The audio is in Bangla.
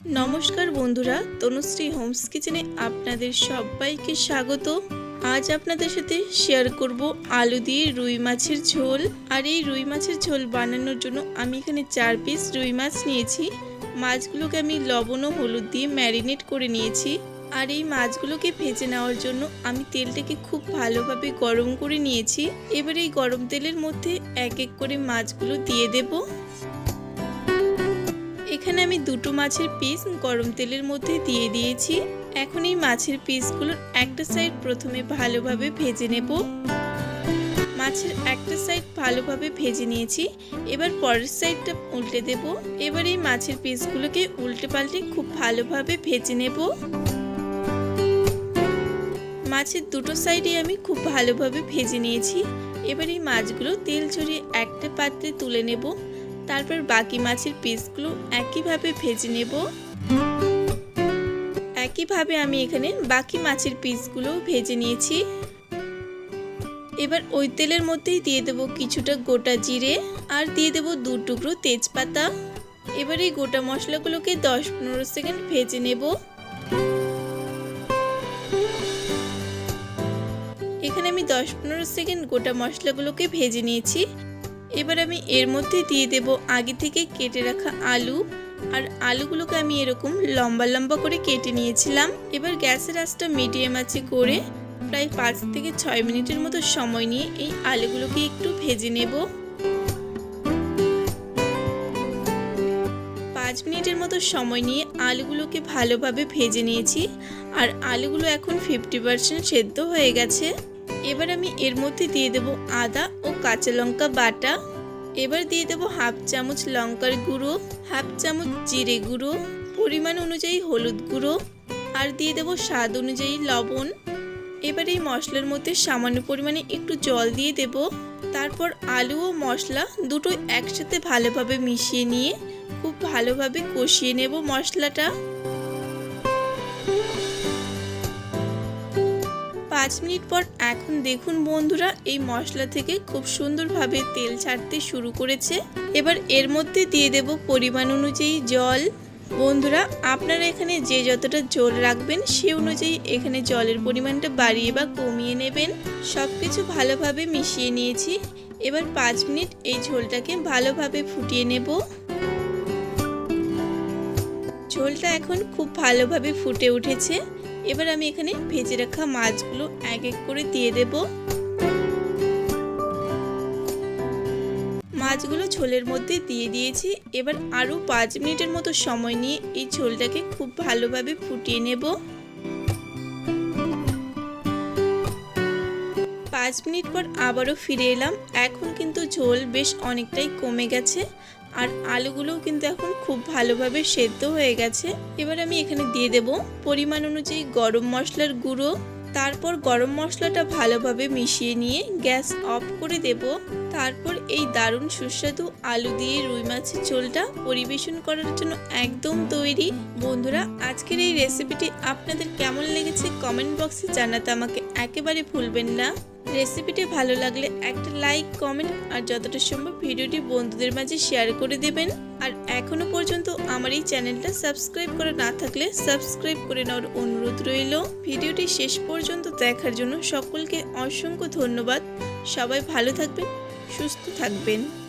নমস্কার বন্ধুরা, তনুশ্রী হোমস কিচেনে আপনাদের সবাইকে স্বাগত। আজ আপনাদের সাথে শেয়ার করব আলু দিয়ে রুই মাছের ঝোল। আর এই রুই মাছের ঝোল বানানোর জন্য আমি এখানে চার পিস রুই মাছ নিয়েছি। মাছগুলোকে আমি লবণ ও হলুদ দিয়ে ম্যারিনেট করে নিয়েছি। আর এই মাছগুলোকে ভেজে নেওয়ার জন্য আমি তেলটাকে খুব ভালোভাবে গরম করে নিয়েছি। এবার এই গরম তেলের মধ্যে এক এক করে মাছগুলো দিয়ে দেবো। এখানে আমি দুটো মাছের পিস গরম তেলের মধ্যে দিয়ে দিয়েছি। এখন এই মাছের পিসগুলোর একটা সাইড প্রথমে ভালোভাবে ভেজে নেব। মাছের একটা সাইড ভালোভাবে ভেজে নিয়েছি। এবার পরের সাইডটা উল্টে দেব। এবার এই মাছের পিসগুলোকে উল্টে পাল্টে খুব ভালোভাবে ভেজে নেব। মাছের দুটো সাইডে আমি খুব ভালোভাবে ভেজে নিয়েছি। এবার এই মাছগুলো তেল ছড়িয়ে একটা পাত্রে তুলে নেব। তারপর বাকি মাছের পিসগুলো একইভাবে ভেজে নেব। একইভাবে আমি এখানে বাকি মাছের পিসগুলো ভেজে নিয়েছি। এবার ওই তেলের মধ্যেই দিয়ে দেব কিছুটা গোটা জিরে আর দিয়ে দেব দু টুকরো তেজপাতা। এবার এই গোটা মশলাগুলোকে দশ পনেরো সেকেন্ড ভেজে নেব। এখানে আমি দশ পনেরো সেকেন্ড গোটা মশলাগুলোকে ভেজে নিয়েছি। এবার আমি এর মধ্যে দিয়ে দেব আগে থেকে কেটে রাখা আলু, আর আলুগুলোকে আমি এরকম লম্বা লম্বা করে কেটে নিয়েছিলাম। এবার গ্যাসের আঁচটা মিডিয়াম আছে করে প্রায় পাঁচ থেকে ছয় মিনিটের মতো সময় নিয়ে এই আলুগুলোকে একটু ভেজে নেব। পাঁচ মিনিটের মতো সময় নিয়ে আলুগুলোকে ভালোভাবে ভেজে নিয়েছি, আর আলুগুলো এখন ফিফটি পার্সেন্ট সেদ্ধ হয়ে গেছে। এবার আমি এর মধ্যে দিয়ে দেব আদা ও কাঁচা লঙ্কা বাটা। এবার দিয়ে দেব হাফ চামচ লঙ্কার গুঁড়ো, হাফ চামচ জিরে গুঁড়ো, পরিমাণ অনুযায়ী হলুদ গুঁড়ো আর দিয়ে দেব স্বাদ অনুযায়ী লবণ। এবার এই মশলার মধ্যে সামান্য পরিমাণে একটু জল দিয়ে দেব। তারপর আলু ও মশলা দুটো একসাথে ভালোভাবে মিশিয়ে নিয়ে খুব ভালোভাবে কষিয়ে নেব মশলাটা। পাঁচ মিনিট পর এখন দেখুন বন্ধুরা, এই মশলা থেকে খুব সুন্দরভাবে তেল ছাড়তে শুরু করেছে। এবার এর মধ্যে দিয়ে দেব পরিমাণ অনুযায়ী জল। বন্ধুরা, আপনারা এখানে যে যতটা জল রাখবেন, সে অনুযায়ী এখানে জলের পরিমাণটা বাড়িয়ে বা কমিয়ে নেবেন। সব কিছু ভালোভাবে মিশিয়ে নিয়েছি। এবার পাঁচ মিনিট এই ঝোলটাকে ভালোভাবে ফুটিয়ে নেব। ঝোলটা এখন খুব ভালোভাবে ফুটে উঠেছে। এবার আমি এখানে ভেজে রাখা মাছগুলো এক এক করে দিয়ে দেব। মাছগুলো ঝোলের মধ্যে দিয়ে দিয়েছি। এবার আরও পাঁচ মিনিটের মতো সময় নিয়ে এই ঝোলটাকে খুব ভালোভাবে ফুটিয়ে নেব। পাঁচ মিনিট পর আবারও ফিরে এলাম। এখন কিন্তু ঝোল বেশ অনেকটাই কমে গেছে। আর আলুগুলোও কিন্তু এখন খুব ভালোভাবে সেদ্ধ হয়ে গেছে। এবার আমি এখানে দিয়ে দেব পরিমাণ অনুযায়ী গরম মশলার গুঁড়ো তারপর গরম মশলাটা ভালোভাবে মিশিয়ে নিয়ে গ্যাস অফ করে দেব। তারপর এই দারুণ সুস্বাদু আলু দিয়ে রুই মাছের ঝোলটা পরিবেশন করার জন্য একদম তৈরি। বন্ধুরা, আজকের এই রেসিপিটি আপনাদের কেমন লেগেছে কমেন্ট বক্সে জানাতে আমাকে একেবারে ভুলবেন না। রেসিপিটি ভালো লাগলে একটা লাইক, কমেন্ট আর যতটা সম্ভব ভিডিওটি বন্ধুদের মাঝে শেয়ার করে দেবেন। আর এখনও পর্যন্ত আমার এই চ্যানেলটা সাবস্ক্রাইব করে না থাকলে সাবস্ক্রাইব করে নেওয়ার অনুরোধ রইল। ভিডিওটি শেষ পর্যন্ত দেখার জন্য সকলকে অসংখ্য ধন্যবাদ। সবাই ভালো থাকবেন, সুস্থ থাকবেন।